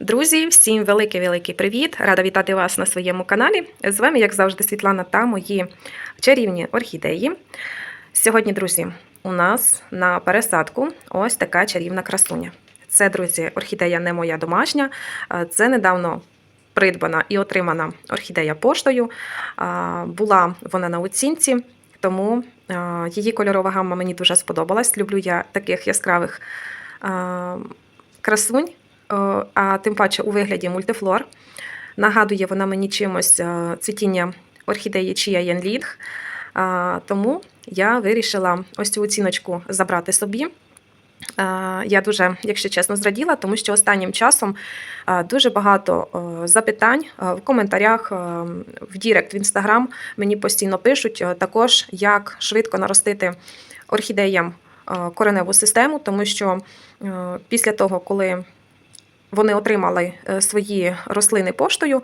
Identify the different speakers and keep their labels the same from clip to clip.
Speaker 1: Друзі, всім великий-великий привіт! Рада вітати вас на своєму каналі. З вами, як завжди, Світлана та мої чарівні орхідеї. Сьогодні, друзі, у нас на пересадку ось така чарівна красуня. Це, друзі, орхідея не моя домашня, це недавно придбана і отримана орхідея поштою. Була вона на оцінці, тому її кольорова гамма мені дуже сподобалась. Люблю я таких яскравих красунь. Е, а тим паче у вигляді мультифлор. Нагадує вона мені чимось е, цвітіння орхідеї Чія Янлінг. Тому я вирішила ось цю оціночку забрати собі. Е, Я дуже, якщо чесно, зраділа, тому що останнім часом дуже багато запитань в коментарях, в Дірект, в Інстаграм мені постійно пишуть також, як швидко наростити орхідеям кореневу систему, тому що після того, коли вони отримали е, свої рослини поштою,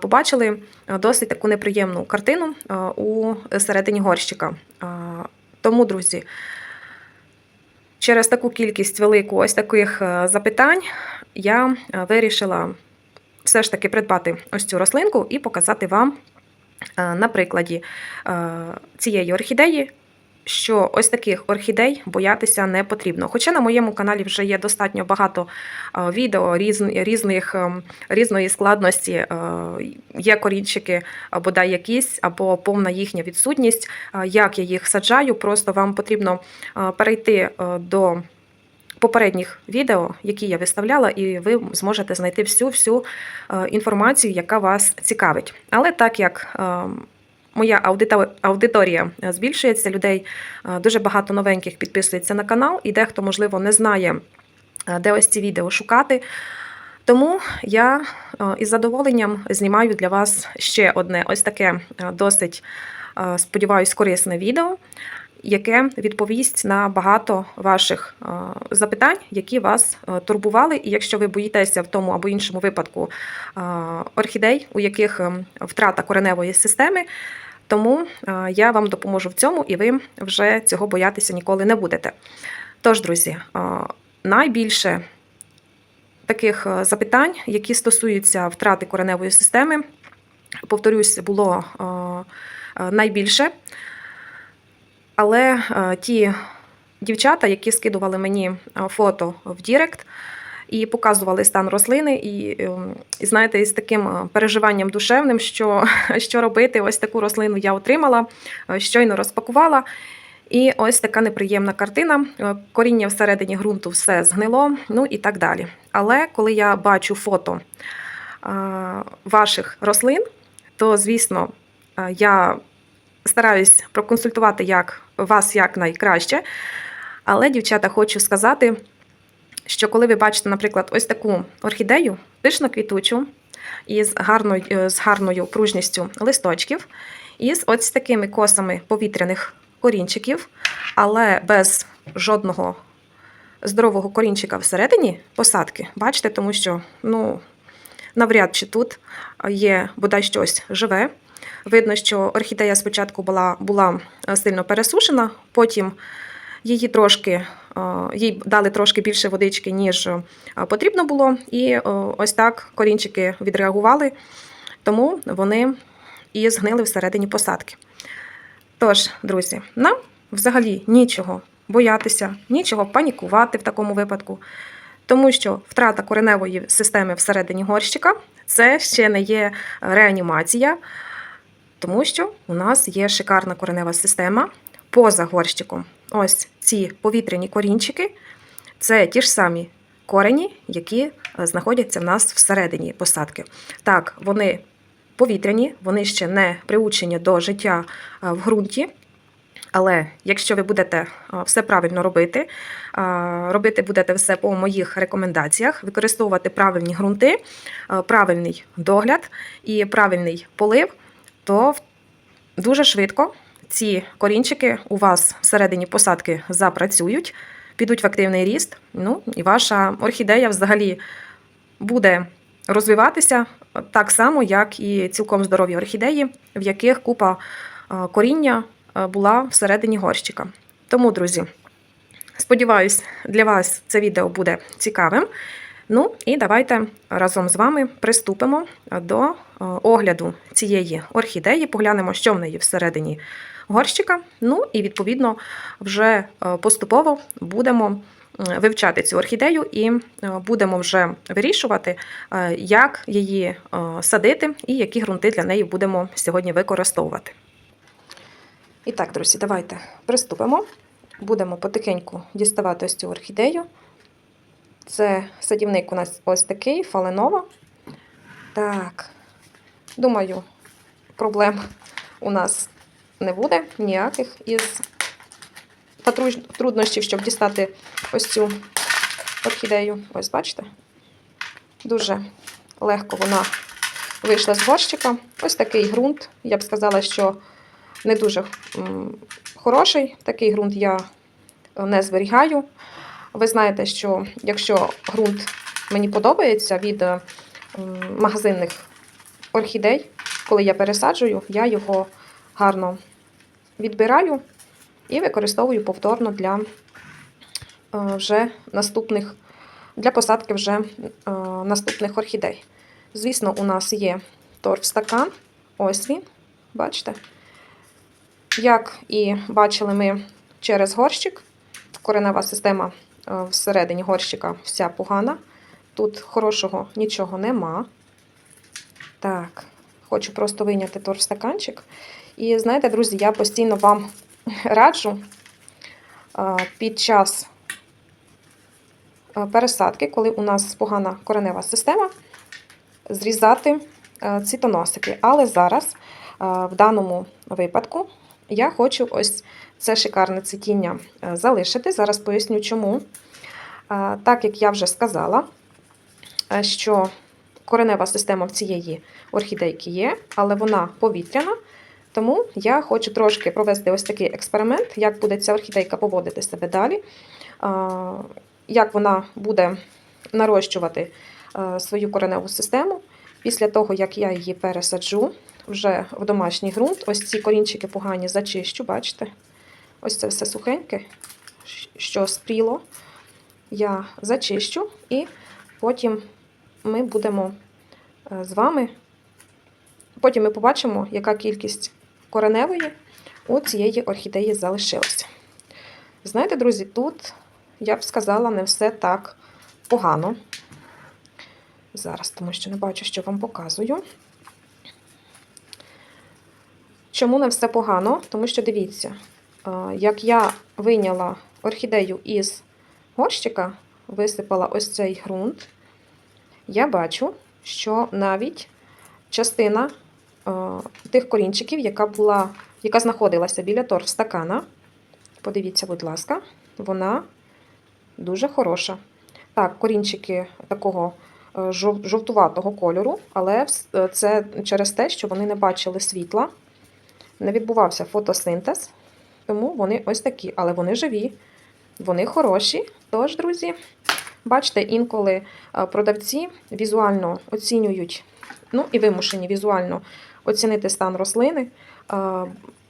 Speaker 1: побачили е, досить таку неприємну картину е, у середині горщика. Тому, друзі, через таку кількість велику ось таких запитань я вирішила все ж таки придбати ось цю рослинку і показати вам на прикладі цієї орхідеї, що ось таких орхідей боятися не потрібно. Хоча на моєму каналі вже є достатньо багато е, відео різних, ем, різної складності. е, Є корінчики, бодай якісь, або повна їхня відсутність. Е, Як я їх саджаю, просто вам потрібно перейти до. Попередніх відео, які я виставляла, і ви зможете знайти всю всю інформацію, яка вас цікавить. Але так як ем, моя аудиторія е, збільшується, людей е, дуже багато новеньких підписується на канал, і дехто, можливо, не знає, е, де ось ці відео шукати. Тому я із задоволенням знімаю для вас ще одне ось таке досить, сподіваюсь, корисне відео, яке відповість на багато ваших запитань, які вас турбували. І якщо ви боїтеся в тому або іншому випадку орхідей, у яких ем, втрата кореневої системи, тому е, я вам допоможу в цьому, і ви вже цього боятися ніколи не будете. Тож, друзі, е, найбільше таких е, запитань, які стосуються втрати кореневої системи, повторюсь, було найбільше. Але ті дівчата, які скидували мені фото в Дірект і показували стан рослини, і, ем, і знаєте, із таким е, переживанням душевним, що, що робити, ось таку рослину я отримала, е, щойно розпакувала. І ось така неприємна картина. Е, Коріння всередині ґрунту все згнило, ну і так далі. Але коли я бачу фото ваших рослин, то звісно я стараюсь проконсультувати як вас як найкраще. Але, дівчата, хочу сказати, що коли ви бачите, наприклад, ось таку орхідею, пишно квітучу, із гарною, е, з гарною пружністю листочків, і з ось такими косами повітряних корінчиків, але без жодного здорового корінчика всередині посадки, бачите, тому що ну, навряд чи тут є бодай щось живе. Видно, що орхідея спочатку була, була сильно пересушена, потім її трошки, е, їй дали трошки більше водички, ніж е, потрібно було. І е, ось так корінчики відреагували, тому вони і згнили всередині посадки. Тож, друзі, нам взагалі нічого боятися, нічого панікувати в такому випадку, тому що втрата кореневої системи всередині горщика це ще не є реанімація, тому що у нас є шикарна коренева система поза горщиком. Ось ці повітряні корінчики це ті ж самі корені, які е, знаходяться в нас всередині посадки. Так, вони повітряні, вони ще не приучені до життя е, в ґрунті. Але якщо ви будете е, все правильно робити, робити будете все по моїх рекомендаціях, використовувати правильні ґрунти, правильний догляд і правильний полив, то дуже швидко ці корінчики у вас всередині посадки запрацюють, підуть в активний ріст. Ну і ваша орхідея взагалі буде розвиватися так само, як і цілком здорові орхідеї, в яких купа е, коріння е, була всередині горщика. Тому, друзі, сподіваюсь, для вас це відео буде цікавим. Ну і давайте разом з вами приступимо до е, огляду цієї орхідеї, поглянемо, що в неї всередині горщика. Ну і відповідно вже е, поступово будемо вивчати цю орхідею і е, будемо вже вирішувати, е, як її садити і які ґрунти для неї будемо сьогодні використовувати. І так, друзі, давайте приступимо. Будемо потихеньку діставати ось цю орхідею. Це садівник у нас ось такий, фаленова. Так, думаю, проблем у нас не буде ніяких із труднощів, щоб дістати ось цю орхідею. Ось бачите? Дуже легко вона вийшла з горщика. Ось такий ґрунт. Я б сказала, що не дуже хороший. Такий ґрунт я не зберігаю. Ви знаєте, що якщо ґрунт мені подобається від е, магазинних орхідей, коли я пересаджую, я його гарно відбираю і використовую повторно для е, вже наступних для посадки вже е, наступних орхідей. Звісно, у нас є торфстакан. Ось він, бачите? Як і бачили ми через горщик, коренева система е, всередині горщика вся погана. Тут хорошого нічого нема. Так, хочу просто вийняти торфстаканчик. І знаєте, друзі, я постійно вам раджу під час пересадки, коли у нас погана коренева система, зрізати цитоносики. Але зараз, в даному випадку, я хочу ось це шикарне цвітіння залишити. Зараз поясню чому. Так як я вже сказала, що коренева система в цієї орхідейки є, але вона повітряна. Тому я хочу трошки провести ось такий експеримент, як буде ця орхідейка поводити себе далі, як вона буде нарощувати свою кореневу систему після того, як я її пересаджу вже в домашній ґрунт. Ось ці корінчики погані зачищу, бачите? Ось це все сухеньке, що спріло. Я зачищу і потім ми будемо е, з вами. Потім ми побачимо, яка кількість кореневої у цієї орхідеї залишилася. Знаєте, друзі, тут, я б сказала, не все так погано. Зараз, тому що не бачу, що вам показую. Чому не все погано? Тому що дивіться, як я вийняла орхідею із горщика, висипала ось цей ґрунт, я бачу, що навіть частина тих корінчиків, яка була, яка знаходилася біля торфстакана, подивіться, будь ласка, вона дуже хороша. Так, корінчики такого е, жовтуватого кольору, але е, це через те, що вони не бачили світла, не відбувався фотосинтез, тому вони ось такі, але вони живі, вони хороші. Тож, друзі, бачите, інколи е, продавці візуально оцінюють, ну і вимушені візуально оцінити стан рослини,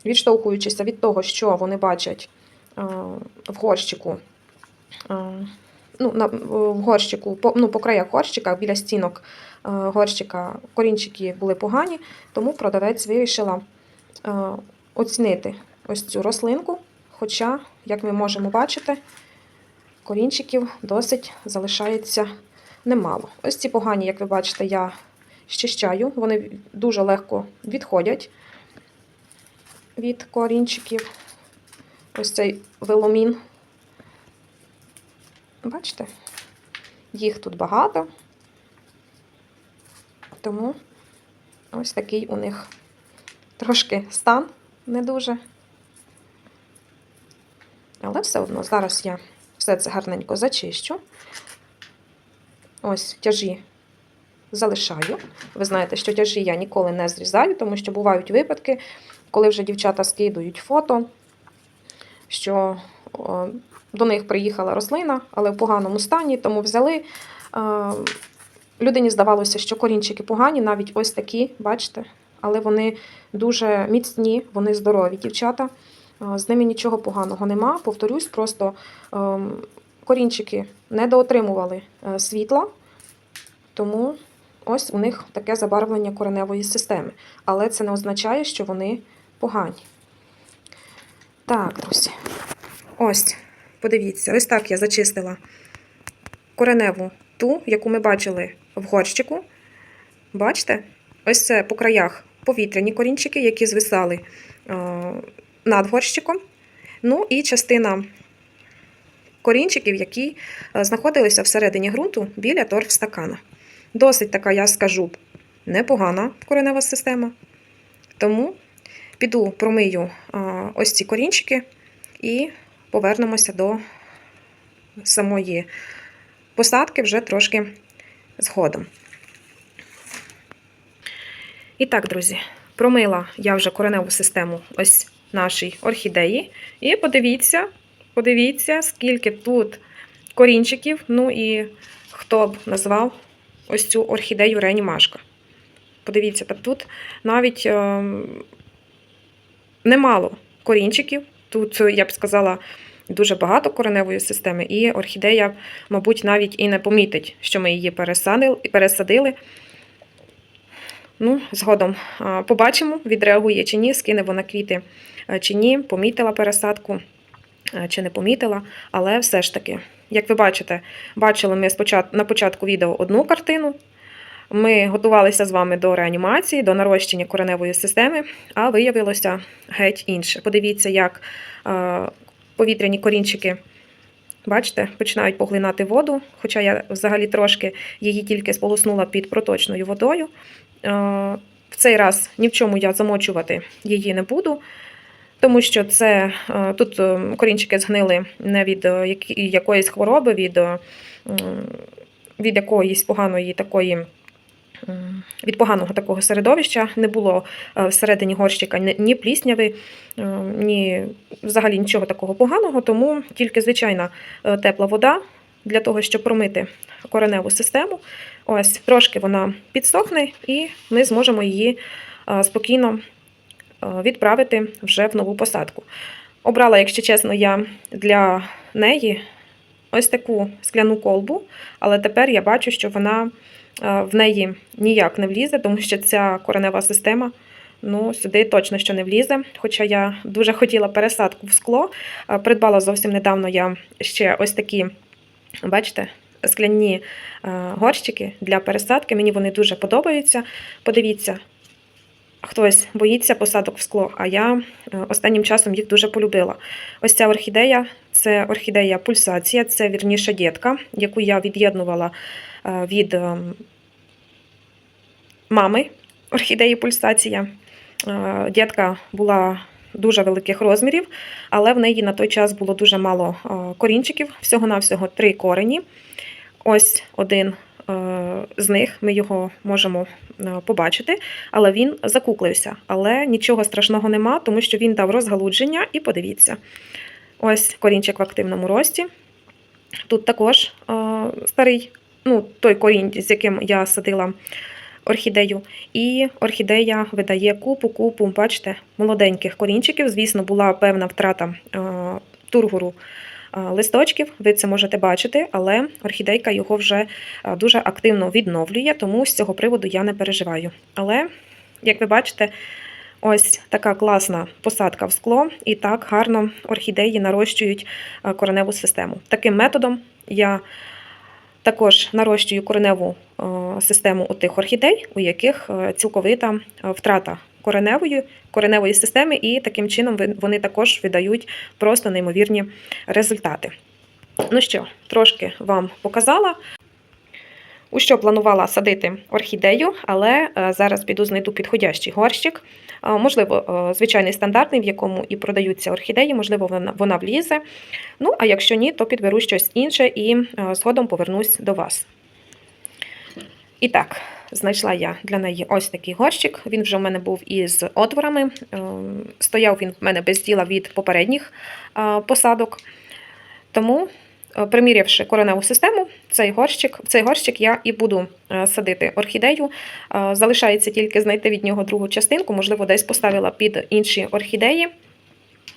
Speaker 1: відштовхуючися від того, що вони бачать в горщику. Ну, в горщику, по, ну, по краях горщика, біля стінок горщика корінчики були погані, тому продавець вирішила оцінити ось цю рослинку. Хоча, як ми можемо бачити, корінчиків досить залишається немало. Ось ці погані, як ви бачите, я щищаю, вони дуже легко відходять від корінчиків. Ось цей веломін. Бачите? Їх тут багато. Тому ось такий у них трошки стан не дуже. Але все одно зараз я все це гарненько зачищу. Ось тяжі залишаю. Ви знаєте, що тяжі я ніколи не зрізаю, тому що бувають випадки, коли вже дівчата скидують фото, що до них приїхала рослина, але в поганому стані, тому взяли. Е, людині здавалося, що корінчики погані, навіть ось такі, бачите, але вони дуже міцні, вони здорові дівчата. Е, З ними нічого поганого нема. Повторюсь, просто ем, корінчики недоотримували е, світла, Тому ось у них таке забарвлення кореневої системи. Але це не означає, що вони погані. Так, друзі. Ось, подивіться, ось так я зачистила кореневу ту, яку ми бачили в горщику. Бачите? Ось це по краях повітряні корінчики, які звисали е, над горщиком. Ну і частина корінчиків, які е, знаходилися всередині ґрунту біля торфстакана. Досить така, я скажу, непогана коренева система. Тому піду промию ось ці корінчики і повернемося до самої посадки вже трошки згодом. І так, друзі, промила я вже кореневу систему ось нашій орхідеї. І подивіться, подивіться, скільки тут корінчиків. Ну і хто б назвав ось цю орхідею Ренімашка. Подивіться, так тут навіть е, немало корінчиків. Тут, я б сказала, дуже багато кореневої системи, і орхідея, мабуть, навіть і не помітить, що ми її пересадили. Ну, згодом побачимо, відреагує чи ні, скине вона квіти чи ні, помітила пересадку чи не помітила. Але все ж таки, як ви бачите, бачили ми на початку відео одну картину. Ми готувалися з вами до реанімації, до нарощення кореневої системи, а виявилося геть інше. Подивіться, як а, повітряні корінчики. Бачите, починають поглинати воду, хоча я взагалі трошки її тільки сполоснула під проточною водою. Е, В цей раз ні в чому я замочувати її не буду, тому що це е, тут е, корінчики згнили не від е, якоїсь хвороби, від, від якоїсь поганої такої. Від поганого такого середовища не було всередині горщика ні- плісняви, ні взагалі нічого такого поганого, тому тільки звичайна тепла вода для того, щоб промити кореневу систему. Ось трошки вона підсохне, і ми зможемо її спокійно відправити вже в нову посадку. Обрала, якщо чесно, я для неї ось таку скляну колбу, але тепер я бачу, що вона е, в неї ніяк не влізе, тому що ця коренева система. Ну, сюди точно що не влізе. Хоча я дуже хотіла пересадку в скло. Е, Придбала зовсім недавно я ще ось такі, бачите, скляні е, горщики для пересадки. Мені вони дуже подобаються. Подивіться, хтось боїться посадок в скло, а я е, останнім часом їх дуже полюбила. Ось ця орхідея це орхідея пульсація, це вірніше дітка, яку я від'єднувала е, від ем, мами орхідеї пульсація. Е, Дітка була дуже великих розмірів, але в неї на той час було дуже мало корінчиків, всього-навсього три корені. Ось один з них ми його можемо е, побачити, але він закуклився. Але нічого страшного нема, тому що він дав розгалудження, і подивіться. Ось корінчик в активному рості. Тут також е, старий, ну, той корінь, з яким я садила орхідею. І орхідея видає купу-купу, бачите, молоденьких корінчиків. Звісно, була певна втрата е, тургору е, листочків, ви це можете бачити, але орхідейка його вже е, дуже активно відновлює, тому з цього приводу я не переживаю. Але, як ви бачите, ось така класна посадка в скло, і так гарно орхідеї нарощують е, кореневу систему. Таким методом я також нарощую кореневу е, систему у тих орхідей, у яких е, цілковита е, втрата кореневої, кореневої системи, і таким чином вони також видають просто неймовірні результати. Ну що, трошки вам показала. У що планувала садити орхідею, але е, зараз піду знайду підходящий горщик. Е, Можливо, е, звичайний стандартний, в якому і продаються орхідеї, можливо, вона, влізе. Ну, а якщо ні, то підберу щось інше і згодом повернусь до вас. І так, знайшла я для неї ось такий горщик. Він вже в мене був із отворами. Е, Стояв він в мене без діла від попередніх е, посадок. Тому, е, примірявши кореневу систему, цей горщик, в цей горщик я і буду е, садити орхідею. Залишається тільки знайти від нього другу частинку, можливо, десь поставила під інші орхідеї.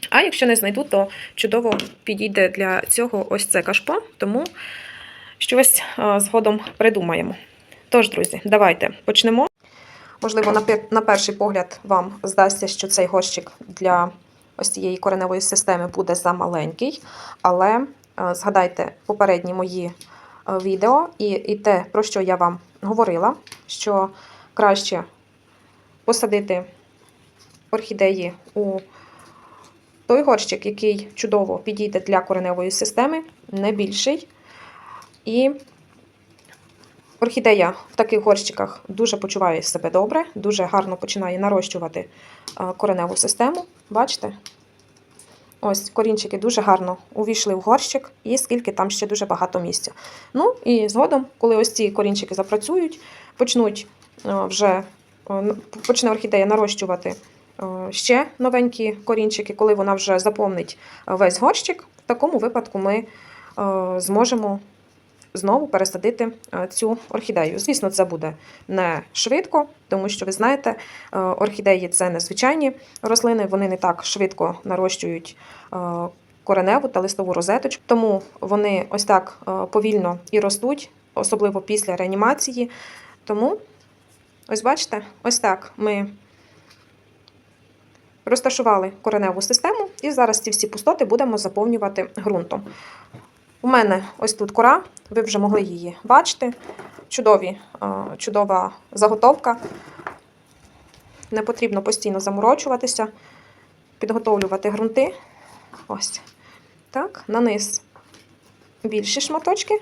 Speaker 1: А якщо не знайду, то чудово підійде для цього ось це кашпо, тому щось згодом придумаємо. Тож, друзі, давайте почнемо. Можливо, на, пер- на перший погляд вам здасться, що цей горщик для ось цієї кореневої системи буде замаленький, але е, згадайте попередні мої е, відео і, і те, про що я вам говорила, що краще посадити орхідеї у той горщик, який чудово підійде для кореневої системи, не більший. І орхідея в таких горщиках дуже почуває себе добре, дуже гарно починає нарощувати кореневу систему. Бачите? Ось корінчики дуже гарно увійшли в горщик, і скільки там ще дуже багато місця. Ну і згодом, коли ось ці корінчики запрацюють, почнуть вже почне орхідея нарощувати ще новенькі корінчики, коли вона вже заповнить весь горщик, в такому випадку ми зможемо знову пересадити е, цю орхідею. Звісно, це буде не швидко, тому що ви знаєте, е, орхідеї це незвичайні рослини, вони не так швидко нарощують е, кореневу та листову розеточку, тому вони ось так повільно і ростуть, особливо після реанімації. Тому, ось бачите, ось так ми розташували кореневу систему, і зараз ці всі пустоти будемо заповнювати ґрунтом. У мене ось тут кора, ви вже могли її бачити. Чудові, е, чудова заготовка. Не потрібно постійно заморочуватися, підготовлювати ґрунти. Ось. Так, на низ більші шматочки.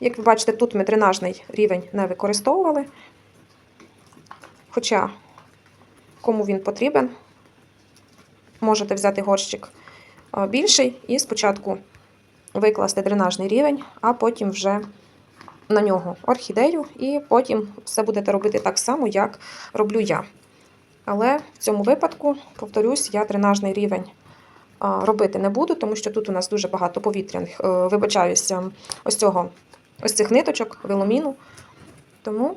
Speaker 1: Як ви бачите, тут ми дренажний рівень не використовували. Хоча, кому він потрібен, можете взяти горщик е, більший і спочатку викласти дренажний рівень, а потім вже на нього орхідею, і потім все будете робити так само, як роблю я. Але в цьому випадку, повторюсь, я дренажний рівень робити не буду, тому що тут у нас дуже багато повітряних, е, вибачаюся, ось цього, ось цих ниточок, виломіну. Тому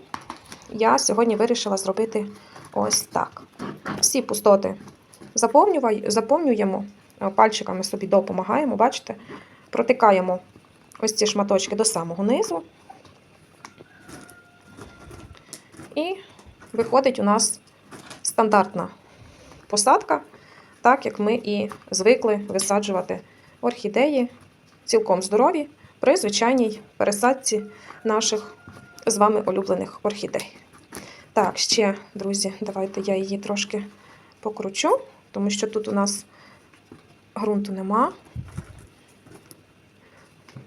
Speaker 1: я сьогодні вирішила зробити ось так. Всі пустоти заповнюємо, е, пальчиками собі допомагаємо, бачите? Протикаємо ось ці шматочки до самого низу. І виходить у нас стандартна посадка, так як ми і звикли висаджувати орхідеї цілком здорові при звичайній пересадці наших з вами улюблених орхідей. Так, ще, друзі, давайте я її трошки покручу, тому що тут у нас ґрунту нема.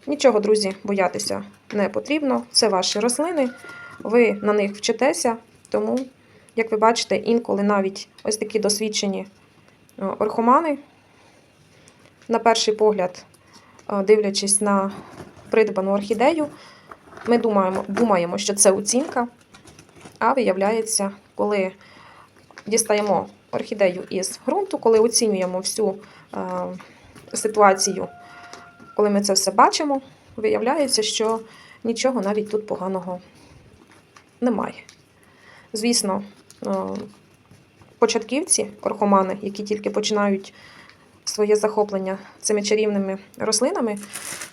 Speaker 1: Нічого, друзі, боятися не потрібно. Це ваші рослини, ви на них вчитеся, тому, як ви бачите, інколи навіть ось такі досвідчені е, орхомани, на перший погляд, е, дивлячись на придбану орхідею, ми думаємо, думаємо, що це оцінка, а виявляється, коли дістаємо орхідею із ґрунту, коли оцінюємо всю е, ситуацію коли ми це все бачимо, виявляється, що нічого навіть тут поганого немає. Звісно, е, початківці, орхомани, які тільки починають своє захоплення цими чарівними рослинами,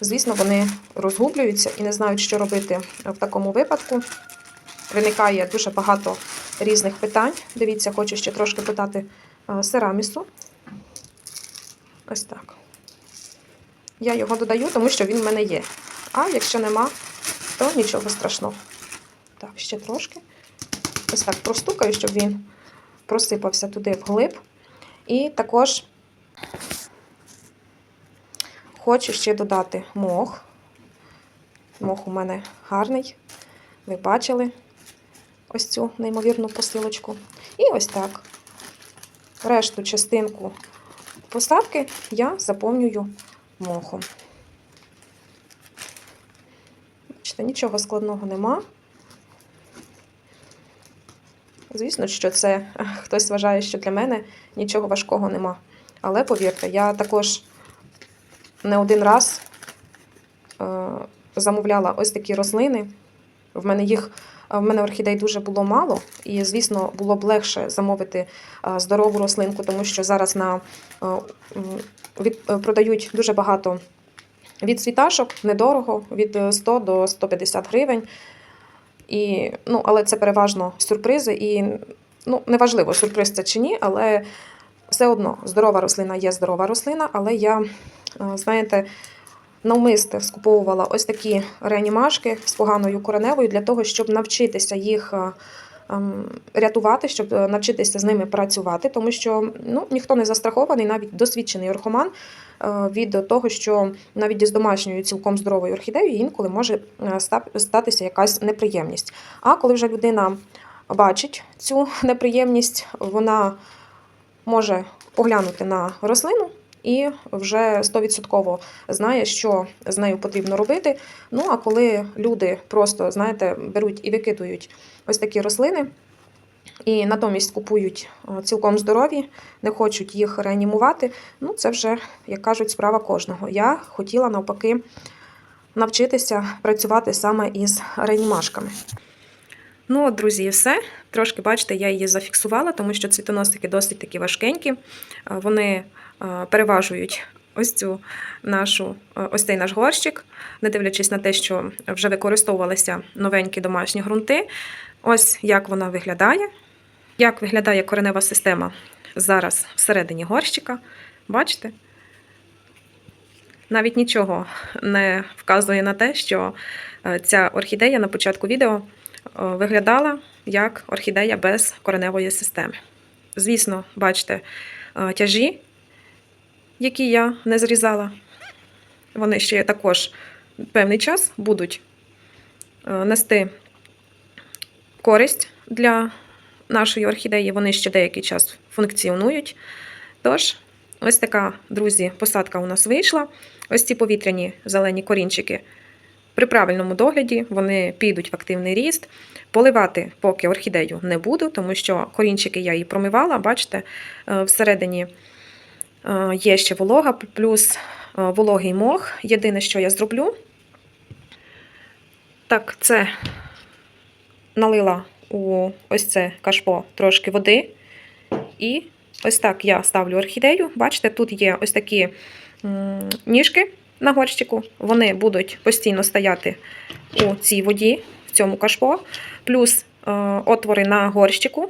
Speaker 1: звісно, вони розгублюються і не знають, що робити в такому випадку. Виникає дуже багато різних питань. Дивіться, хочу ще трошки питати е, серамісу. Ось так. Я його додаю, тому що він в мене є. А якщо нема, то нічого страшного. Так, ще трошки. Ось так простукаю, щоб він просипався туди вглиб. І також хочу ще додати мох. Мох у мене гарний. Ви бачили ось цю неймовірну посилочку. І ось так. Решту частинку посадки я заповнюю мохом. Бачите, нічого складного нема. Звісно, що це хтось вважає, що для мене нічого важкого нема. Але повірте, я також не один раз е, замовляла ось такі рослини. В мене їх в мене орхідей дуже було мало, і, звісно, було б легше замовити е, здорову рослинку, тому що зараз на е, від, е, продають дуже багато відцвіташок, недорого, від е, 100 до 150 гривень. І, ну, але це переважно сюрпризи. І ну, неважливо, сюрприз це чи ні, але все одно здорова рослина є здорова рослина, але я, знаєте, навмисне скуповувала ось такі реанімашки з поганою кореневою для того, щоб навчитися їх. е, ем, Рятувати, щоб е, навчитися з ними працювати, тому що ну, ніхто не застрахований, навіть досвідчений орхоман е, від того, що навіть із домашньою цілком здоровою орхідеєю інколи може статися якась неприємність. А коли вже людина бачить цю неприємність, вона може поглянути на рослину і вже 100% знає, що з нею потрібно робити. Ну а коли люди просто, знаєте, беруть і викидують ось такі рослини. І натомість купують цілком здорові, не хочуть їх реанімувати. Ну, це вже, як кажуть, справа кожного. Я хотіла навпаки навчитися працювати саме із реанімашками. Ну, от, друзі, і все. Трошки, бачите, я її зафіксувала, тому що цвітоносики досить такі важкенькі. Вони переважують ось цю нашу, ось цей наш горщик, не дивлячись на те, що вже використовувалися новенькі домашні ґрунти. Ось як вона виглядає. Як виглядає коренева система зараз всередині горщика. Бачите? Навіть нічого не вказує на те, що е, ця орхідея на початку відео виглядала як орхідея без кореневої системи. Звісно, бачите, е, тяжі, які я не зрізала, вони ще також певний час будуть е, нести користь для нашої орхідеї. Вони ще деякий час функціонують. Тож, ось така, друзі, посадка у нас вийшла. Ось ці повітряні зелені корінчики при правильному догляді вони підуть в активний ріст. Поливати поки орхідею не буду, тому що корінчики я її промивала. Бачите, е, всередині е, є ще волога, плюс е, вологий мох. Єдине, що я зроблю, так, це налила у ось це кашпо трошки води. І ось так я ставлю орхідею. Бачите, тут є ось такі ніжки на горщику. Вони будуть постійно стояти у цій воді, в цьому кашпо. Плюс е, отвори на горщику е,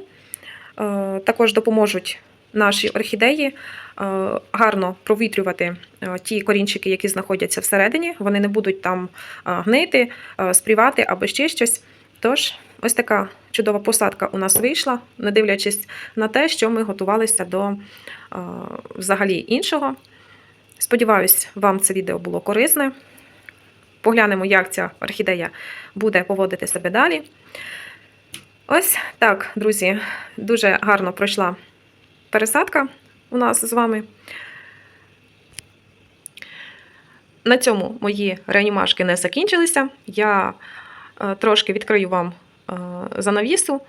Speaker 1: також допоможуть нашій орхідеї е, гарно провітрювати ті корінчики, які знаходяться всередині. Вони не будуть там гнити, спрівати або ще щось. Тож, ось така чудова посадка у нас вийшла, не дивлячись на те, що ми готувалися до взагалі іншого. Сподіваюсь, вам це відео було корисне. Поглянемо, як ця орхідея буде поводити себе далі. Ось так, друзі, дуже гарно пройшла пересадка у нас з вами. На цьому мої реанімашки не закінчилися. Я е, трошки відкрию вам е, занавісу.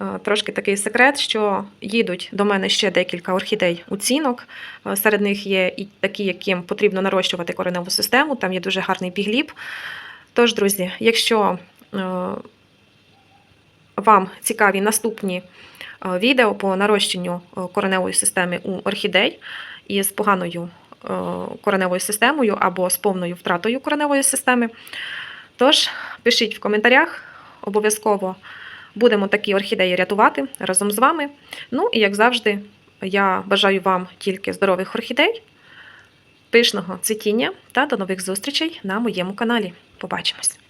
Speaker 1: Е, Трошки такий секрет, що їдуть до мене ще декілька орхідей оцінок. Е, Серед них є і такі, яким потрібно нарощувати кореневу систему. Там є дуже гарний бігліб. Тож, друзі, якщо е, вам цікаві наступні відео по нарощенню кореневої системи у орхідей із поганою кореневою системою або з повною втратою кореневої системи, тож пишіть в коментарях, обов'язково будемо такі орхідеї рятувати разом з вами. Ну і як завжди, я бажаю вам тільки здорових орхідей, пишного цвітіння та до нових зустрічей на моєму каналі. Побачимось!